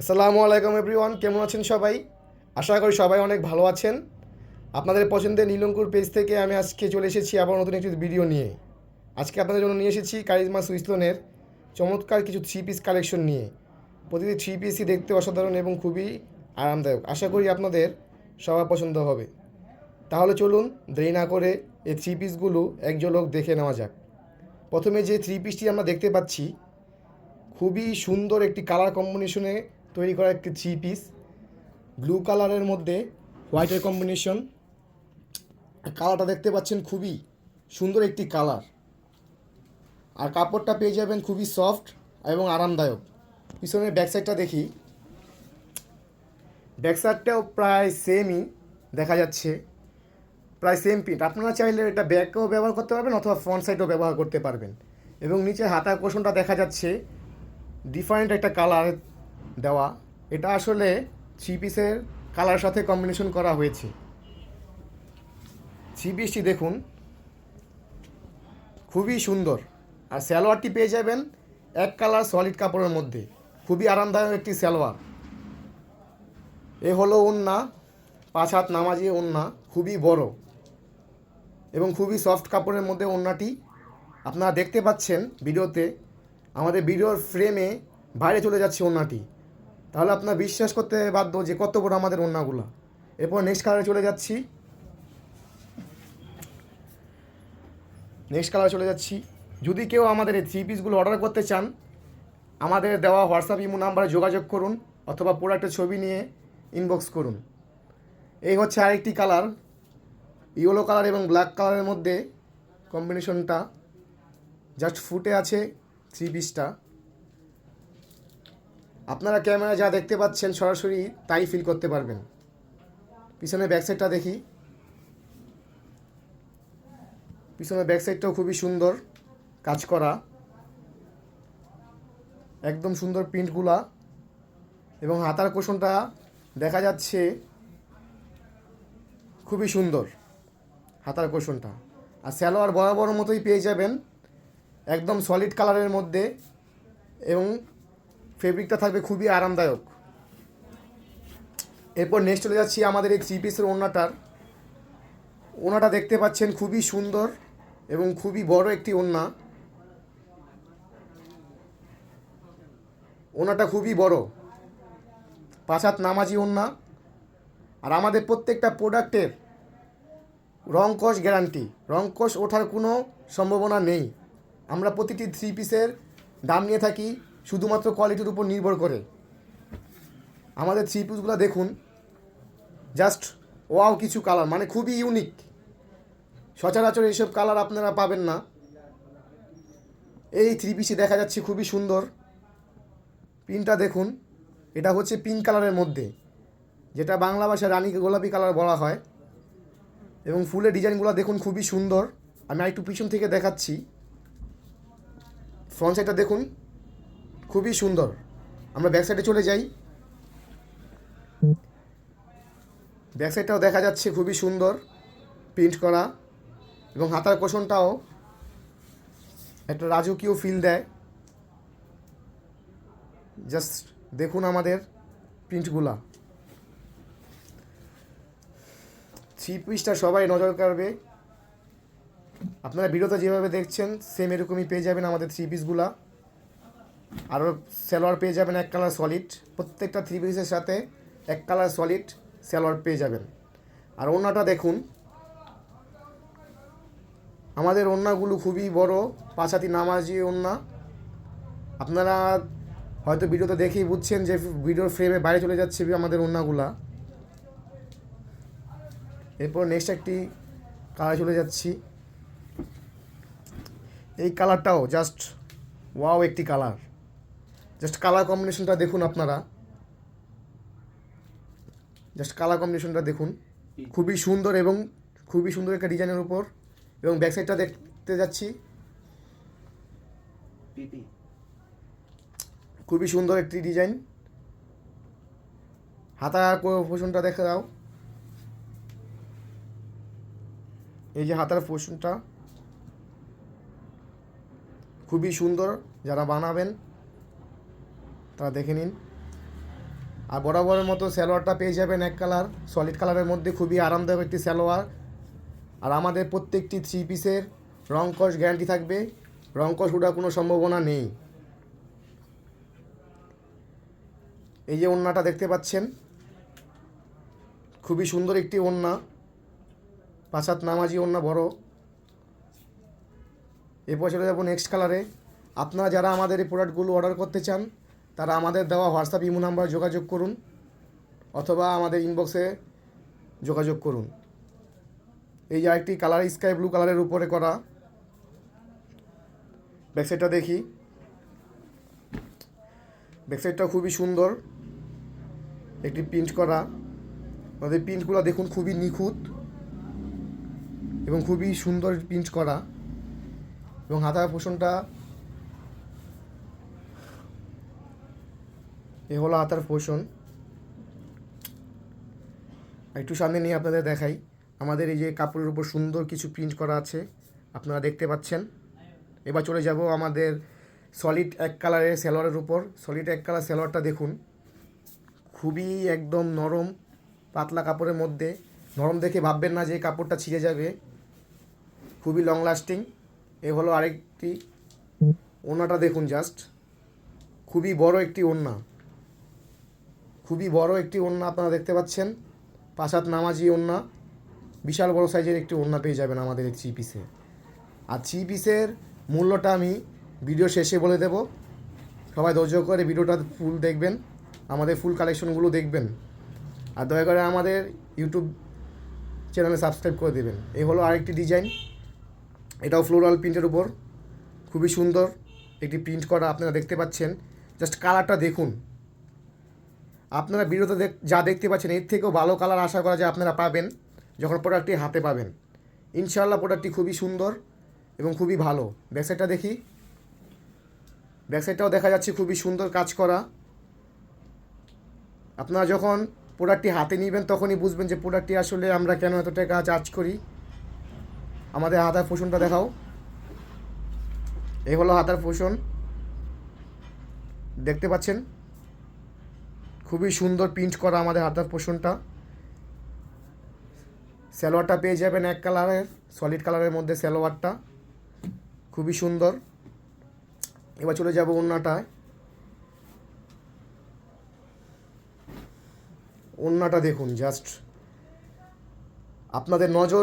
আসসালামু আলাইকুম এভরিওয়ান, কেমন আছেন সবাই? আশা করি সবাই অনেক ভালো আছেন। আপনাদের পছন্দের নীলঙ্কুর পেজ থেকে আমি আজকে চলে এসেছি আবার নতুন একটি ভিডিও নিয়ে। আজকে আপনাদের জন্য নিয়ে এসেছি কারিজমা সুইস্তনের চমৎকার কিছু থ্রি পিস কালেকশন নিয়ে। প্রতিটি থ্রি পিসই দেখতে অসাধারণ এবং খুবই আরামদায়ক। আশা করি আপনাদের সবার পছন্দ হবে। তাহলে চলুন দেরি না করে এই থ্রি পিসগুলো এক ঝলক দেখে নেওয়া যাক। প্রথমে যে থ্রি পিসটি আমরা দেখতে পাচ্ছি, খুবই সুন্দর একটি কালার কম্বিনেশনে তৈরি করা একটি থ্রি পিস ব্লু কালারের মধ্যে হোয়াইটের কম্বিনেশন কালারটা দেখতে পাচ্ছেন খুবই সুন্দর একটি কালার আর কাপড়টা পেয়ে যাবেন খুবই সফট এবং আরামদায়ক। পিছনের ব্যাক সাইডটা দেখি। ব্যাক সাইডটাও প্রায় সেমই দেখা যাচ্ছে। প্রায় সেম প্রিন্ট আপনারা চাইলে এটা ব্যাকও ব্যবহার করতে পারবেন অথবা ফ্রন্ট সাইডও ব্যবহার করতে পারবেন। এবং নিচে হাতার কোষণটা দেখা যাচ্ছে। ডিফারেন্ট একটা কালার দেওয়া, এটা আসলে থ্রি পিসের কালার সাথে কম্বিনেশন করা হয়েছে। থ্রি পিসটি দেখুন, খুবই সুন্দর। আর সালোয়ারটি পেয়ে যাবেন এক কালার সলিড কাপড়ের মধ্যে। খুবই আরামদায়ক একটি সালোয়ার। এ হলো ওন্না পাঁচ হাত নামাজি ওন্না খুবই বড়। এবং খুবই সফট কাপড়ের মধ্যে ওন্নাটি আপনারা দেখতে পাচ্ছেন ভিডিওতে, আমাদের ভিডিওর ফ্রেমে বাইরে চলে যাচ্ছে ওন্নাটি তাহলে আপনার বিশ্বাস করতে বাধ্য যে কত বড় আমাদের ওন্নাগুলো এরপর নেক্সট কালারে চলে যাচ্ছি। নেক্সট কালারে চলে যাচ্ছি। যদি কেউ আমাদের এই থ্রি পিসগুলো অর্ডার করতে চান, আমাদের দেওয়া হোয়াটসঅ্যাপ ইমো নাম্বারে যোগাযোগ করুন অথবা প্রোডাক্টের ছবি নিয়ে ইনবক্স করুন। এই হচ্ছে আরেকটি কালার ইয়েলো কালার এবং ব্ল্যাক কালারের মধ্যে কম্বিনেশনটা জাস্ট ফুটে আছে থ্রি পিসটা আপনারা ক্যামেরা যা দেখতে পাচ্ছেন সরাসরি তাই ফিল করতে পারবেন। পিছনে ব্যাক সাইডটা দেখি। পিছনে ব্যাক সাইডটাও খুবই সুন্দর কাজ করা। একদম সুন্দর প্রিন্টগুলা এবং হাতার কোষণটা দেখা যাচ্ছে খুবই সুন্দর হাতার কোষণটা। আর স্যালোয়ার বরাবর মতোই পেয়ে যাবেন। একদম সলিড কালারের মধ্যে। এবং ফেব্রিকটা থাকবে খুবই আরামদায়ক। এরপর নেক্সট চলে যাচ্ছি আমাদের এই থ্রি পিসের ওড়নাটার। ওনাটা দেখতে পাচ্ছেন খুবই সুন্দর এবং খুবই বড় একটি ওড়না। ওনাটা খুবই বড়। পাঁচ হাত নামাজি ওড়না। আর আমাদের প্রত্যেকটা প্রোডাক্টের রংকশ গ্যারান্টি। রংকশ ওঠার কোনো সম্ভাবনা নেই। আমরা প্রতিটি থ্রি পিসের দাম নিয়ে থাকি। শুধুমাত্র কোয়ালিটির উপর নির্ভর করে। আমাদের থ্রি পিসগুলো দেখুন। জাস্ট ওয়াও কিছু কালার মানে খুবই ইউনিক সচরাচর এইসব কালার আপনারা পাবেন না। এই থ্রি পিসে দেখা যাচ্ছে খুবই সুন্দর। পিনটা দেখুন। এটা হচ্ছে পিঙ্ক কালারের মধ্যে, যেটা বাংলা ভাষায় রানী গোলাপি কালার বলা হয়। এবং ফুলের ডিজাইনগুলো দেখুন খুবই সুন্দর। আমি আরেকটু পিছন থেকে দেখাচ্ছি। ফ্রন্ট সাইডটা দেখুন। খুবই সুন্দর। আমরা ব্যাক সাইডে চলে যাই। ব্যাক সাইডটাও দেখা যাচ্ছে খুবই সুন্দর প্রিন্ট করা এবং হাতার কোষণটাও একটা রাজকীয় ফিল দেয়। জাস্ট দেখুন আমাদের প্রিন্টগুলা থ্রি পিসটা সবাই নজর কাড়বে। আপনারা ভিডিওতে যেভাবে দেখছেন সেম এরকমই পেয়ে যাবেন আমাদের থ্রি পিসগুলা আরও সালোয়ার পেয়ে যাবেন এক কালার সলিড। প্রত্যেকটা থ্রি পিসের সাথে এক কালার সলিড সালোয়ার পেয়ে যাবেন। আর ওড়নাটা দেখুন। আমাদের ওড়নাগুলো খুবই বড় পাঁচাতি নামাজি ওড়না। আপনারা হয়তো ভিডিওতে দেখেই বুঝছেন যে ভিডিওর ফ্রেমে বাইরে চলে যাচ্ছে আমাদের ওড়নাগুলা। এরপর নেক্সট একটি কালার চলে যাচ্ছি। এই কালারটাও জাস্ট ওয়াও একটি কালার। জাস্ট কালার কম্বিনেশনটা দেখুন আপনারা। জাস্ট কালার কম্বিনেশনটা দেখুন। খুবই সুন্দর এবং খুবই সুন্দর একটা ডিজাইনের উপর এবং ব্যাক সাইডটা দেখতে যাচ্ছি। খুবই সুন্দর একটি ডিজাইন। হাতার পোষণটা দেখে দাও। এই যে হাতার পোষণটা খুবই সুন্দর যারা বানাবেন। তারা দেখে নিন। আর বরাবরের মতো স্যালোয়ারটা পেয়ে যাবেন এক কালার সলিড কালারের মধ্যে খুবই আরামদায়ক একটি স্যালোয়ার আর আমাদের প্রত্যেকটি থ্রি পিসের রং কস গ্যারান্টি থাকবে। রং কস ওঠার কোনো সম্ভাবনা নেই। এই যে ওড়নাটা দেখতে পাচ্ছেন, খুবই সুন্দর একটি ওড়না পাঁচাত নামাজি ওড়না বড়। এরপর চলে যাব নেক্সট কালারে আপনারা যারা আমাদের এই প্রোডাক্টগুলো অর্ডার করতে চান তারা আমাদের দেওয়া হোয়াটসঅ্যাপ ইমো নাম্বার যোগাযোগ করুন অথবা আমাদের ইনবক্সে যোগাযোগ করুন। এই যে আরেকটি কালার, স্কাই ব্লু কালারের উপরে করা। ব্যাকসাইডটা দেখি। ব্যাকসাইডটা খুবই সুন্দর। একটি প্রিন্ট করা। আমাদের প্রিন্টগুলো দেখুন, খুবই নিখুঁত এবং খুবই সুন্দর প্রিন্ট করা। এবং হাতার পোষণটা এ হলো হাতার পোষণ। একটু সামনে নিয়ে আপনাদের দেখাই। আমাদের এই যে কাপড়ের উপর সুন্দর কিছু প্রিন্ট করা আছে, আপনারা দেখতে পাচ্ছেন। এবার চলে যাব আমাদের সলিড এক কালারের সালোয়ারের উপর। সলিড এক কালার সালোয়ারটা দেখুন। খুবই একদম নরম, পাতলা কাপড়ের মধ্যে। নরম দেখে ভাববেন না যে কাপড়টা ছিঁড়ে যাবে। খুবই লং লাস্টিং এ হলো আরেকটি ওড়নাটা দেখুন জাস্ট খুবই বড় একটি ওড়না। খুবই বড় একটি ওড়না আপনারা দেখতে পাচ্ছেন। পাশাত নামাজি ওড়না। বিশাল বড় সাইজের একটি ওড়না পেয়ে যাবেন আমাদের এই পিসে আর থ্রি পিসের মূল্যটা আমি ভিডিও শেষে বলে দেব। সবাই ধৈর্য করে ভিডিওটা ফুল দেখবেন, আমাদের ফুল কালেকশনগুলো দেখবেন। আর দয়া করে আমাদের ইউটিউব চ্যানেলে সাবস্ক্রাইব করে দেবেন। এই হলো আরেকটি ডিজাইন। এটাও ফ্লোরাল প্রিন্টের উপর। খুবই সুন্দর একটি প্রিন্ট করা আপনারা দেখতে পাচ্ছেন। জাস্ট কালারটা দেখুন। আপনারা ভিডিওতে যা দেখতে পাচ্ছেন, এর থেকেও ভালো কালার আশা করা যায় আপনারা পাবেন যখন প্রোডাক্টটি হাতে পাবেন। ইনশাআল্লাহ প্রোডাক্টটি খুবই সুন্দর এবং খুবই ভালো। ব্যাকসাইডটা দেখি। ব্যাকসাইডটাও দেখা যাচ্ছে খুবই সুন্দর কাজ করা। আপনারা যখন প্রোডাক্টটি হাতে নেবেন, তখনই বুঝবেন যে প্রোডাক্টটি আসলে আমরা কেন এত টাকা চার্জ করি। আমাদের হাতার পোষণটা দেখাও। এই হলো হাতার পোষণ। দেখতে পাচ্ছেন? খুবই সুন্দর প্রিন্ট করা আমাদের হাতার পোষণটা সালোয়ারটা পেয়ে যাবেন এক কালারের সলিড কালারের মধ্যে সালোয়ারটা। খুবই সুন্দর। এবার চলে যাব ওড়নাটায় ওড়নাটা দেখুন জাস্ট আপনাদের নজর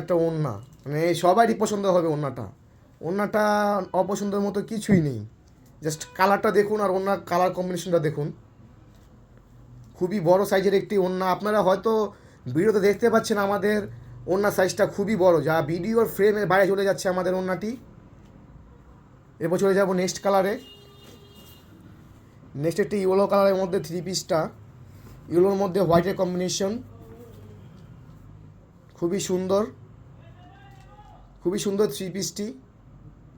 একটা ওড়না মানে সবারই পছন্দ হবে ওড়নাটা ওড়নাটা অপছন্দের মতো কিছুই নেই। জাস্ট কালারটা দেখুন আর ওড়নার কালার কম্বিনেশনটা দেখুন। খুবই বড় সাইজের একটি ওড়না। আপনারা হয়তো ভিডিওতে দেখতে পাচ্ছেন আমাদের ওড়না সাইজটা খুবই বড়। যা ভিডিওর ফ্রেমের বাইরে চলে যাচ্ছে আমাদের ওড়নাটি। এরপর চলে যাব নেক্সট কালারে নেক্সট একটি ইয়েলো কালারের মধ্যে থ্রি পিসটা ইয়েলোর মধ্যে হোয়াইটের কম্বিনেশন খুবই সুন্দর। খুবই সুন্দর থ্রি পিসটি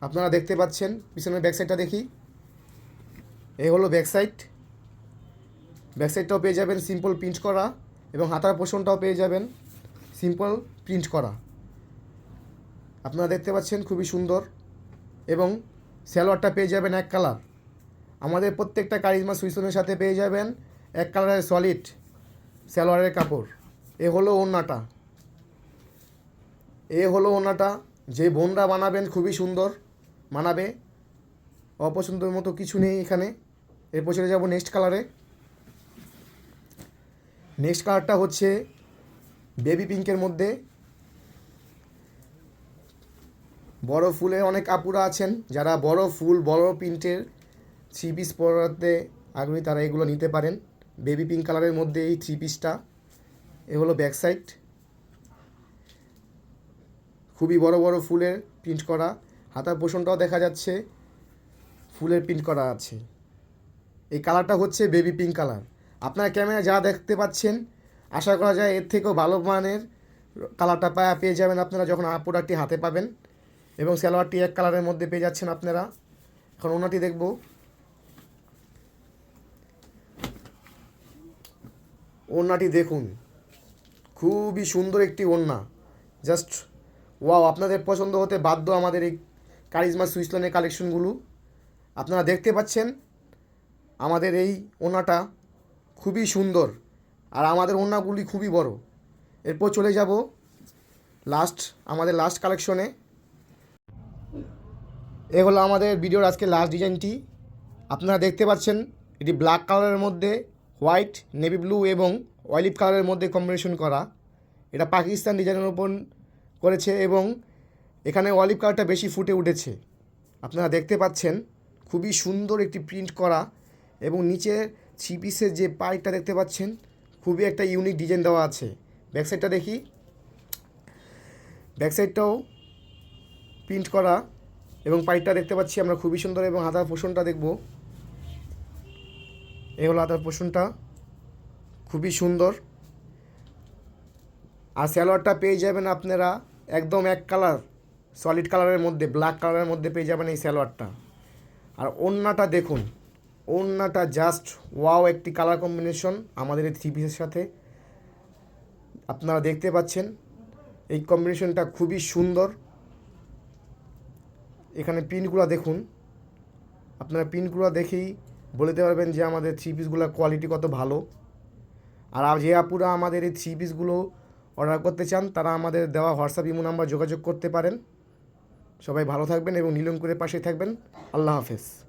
আপনারা দেখতে পাচ্ছেন। পিছনের ব্যাক সাইডটা দেখি। এই হলো ব্যাক সাইড ব্যাক সাইডটাও পেয়ে যাবেন সিম্পল প্রিন্ট করা এবং হাতার পোষণটাও পেয়ে যাবেন সিম্পল প্রিন্ট করা। আপনারা দেখতে পাচ্ছেন খুবই সুন্দর এবং সালোয়ারটা পেয়ে যাবেন এক কালার আমাদের প্রত্যেকটা কারিজমা সুইসনের সাথে পেয়ে যাবেন এক কালারের সলিড সালোয়ারের কাপড়। এ হলো ওড়নাটা। এ হলো ওনাটা যে বোনরা বানাবেন খুবই সুন্দর মানাবে অপছন্দের মতো কিছু নেই এখানে। এরপর চলে যাব নেক্সট কালারে নেক্সট কালারটা হচ্ছে বেবি পিঙ্কের মধ্যে। বড় ফুলে অনেক আপুরা আছেন, যারা বড় ফুল, বড় প্রিন্টের থ্রি পিস পরাতে আগ্রহী তারা এগুলো নিতে পারেন। বেবি পিঙ্ক কালারের মধ্যে এই থ্রি পিসটা এ হলো ব্যাক সাইড খুবই বড় বড় ফুলের প্রিন্ট করা। হাতার পোষণটাও দেখা যাচ্ছে। ফুলের প্রিন্ট করা আছে। এই কালারটা হচ্ছে বেবি পিঙ্ক কালার আপনারা ক্যামেরা যা দেখতে পাচ্ছেন, আশা করা যায় এর থেকেও ভালো মানের কালারটা পায় পেয়ে যাবেন আপনারা যখন প্রোডাক্টটি হাতে পাবেন। এবং সালোয়ারটি এক কালারের মধ্যে পেয়ে যাচ্ছেন আপনারা। এখন ওনাটি দেখব। ওড়নাটি দেখুন, খুবই সুন্দর একটি ওড়না। জাস্ট, ওয়াও, আপনাদের পছন্দ হতে বাধ্য আমাদের এই কারিজমা সুইসলনের কালেকশনগুলো আপনারা দেখতে পাচ্ছেন, আমাদের এই ওনাটা খুবই সুন্দর। আর আমাদের ওড়নাগুলি খুবই বড়। এরপর চলে যাব লাস্ট আমাদের লাস্ট কালেকশনে এ হলো আমাদের ভিডিওর আজকে লাস্ট ডিজাইনটি আপনারা দেখতে পাচ্ছেন, এটি ব্ল্যাক কালারের মধ্যে হোয়াইট নেভি ব্লু এবং অলিভ কালারের মধ্যে কম্বিনেশন করা। এটা পাকিস্তান ডিজাইনের ওপর করেছে এবং এখানে অলিভ কালারটা বেশি ফুটে উঠেছে। আপনারা দেখতে পাচ্ছেন, খুবই সুন্দর একটি প্রিন্ট করা এবং নিচে থ্রি যে পাইপটা দেখতে পাচ্ছেন, খুবই একটা ইউনিক ডিজাইন দেওয়া আছে। ব্যাক সাইডটা দেখি। ব্যাক সাইডটাও প্রিন্ট করা এবং পাইপটা দেখতে পাচ্ছি আমরা খুবই সুন্দর এবং হাতার পোষণটা দেখব। এই হলো হাতার পোষণটা। খুবই সুন্দর। আর স্যালোয়ারটা পেয়ে যাবেন আপনারা একদম এক কালার সলিড কালারের মধ্যে ব্ল্যাক কালারের মধ্যে পেয়ে যাবেন এই স্যালোয়ারটা আর ওড়নাটা দেখুন। ওড়নাটা জাস্ট ওয়াও একটি কালার কম্বিনেশন আমাদের এই থ্রি পিসের সাথে। আপনারা দেখতে পাচ্ছেন, এই কম্বিনেশনটা খুবই সুন্দর। এখানে পিনগুলো দেখুন। আপনারা পিনগুলো দেখেই বলতে পারবেন যে আমাদের থ্রি পিসগুলোর কোয়ালিটি কত ভালো। আর যে আপুরা আমাদের এই থ্রি পিসগুলো অর্ডার করতে চান, তারা আমাদের দেওয়া হোয়াটসঅ্যাপ ইমো নাম্বার যোগাযোগ করতে পারেন। সবাই ভালো থাকবেন এবং নীলঙ্কুরের পাশে থাকবেন। আল্লাহ হাফেজ।